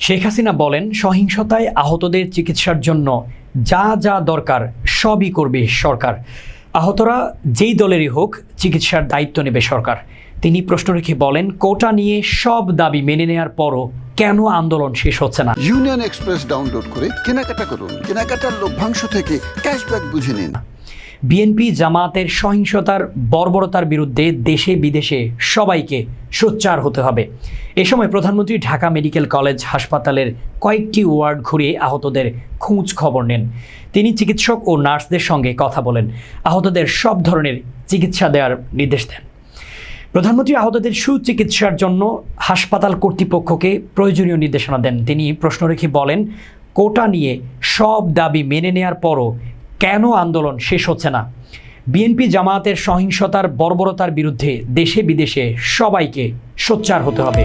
শেখ হাসিনা বলেন, সহিংসতায় আহতদের চিকিৎসার জন্য যা যা দরকার সবই করবে সরকার। আহতরা যেই দলেরই হোক, চিকিৎসার দায়িত্ব নেবে সরকার। তিনি প্রশ্ন রেখে বলেন, কোটা নিয়ে সব দাবি মেনে নেয়ার পরও কেন আন্দোলন শেষ হচ্ছে না? ইউনিয়ন এক্সপ্রেস ডাউনলোড করে কেনাকাটা করুন। কেনাকাটার লভ্যাংশ থেকে ক্যাশব্যাক বুঝে নিন। বিএনপি জামাতের সহিংসতার বর্বরতার বিরুদ্ধে দেশে বিদেশে সবাইকে সোচ্চার হতে হবে। এ সময় প্রধানমন্ত্রী ঢাকা মেডিকেল কলেজ হাসপাতালের কয়েকটি ওয়ার্ড ঘুরিয়ে আহতদের খোঁজ খবর নেন। তিনি চিকিৎসক ও নার্সদের সঙ্গে কথা বলেন। আহতদের সব ধরনের চিকিৎসা দেওয়ার নির্দেশ দেন। প্রধানমন্ত্রী আহতদের সুচিকিৎসার জন্য হাসপাতাল কর্তৃপক্ষকে প্রয়োজনীয় নির্দেশনা দেন। তিনি প্রশ্ন রেখে বলেন, কোটা নিয়ে সব দাবি মেনে নেয়ার পরও কেন আন্দোলন শেষ হচ্ছে না? বিএনপি জামায়াতের সহিংসতার বর্বরতার বিরুদ্ধে দেশে বিদেশে সবাইকে সোচ্চার হতে হবে।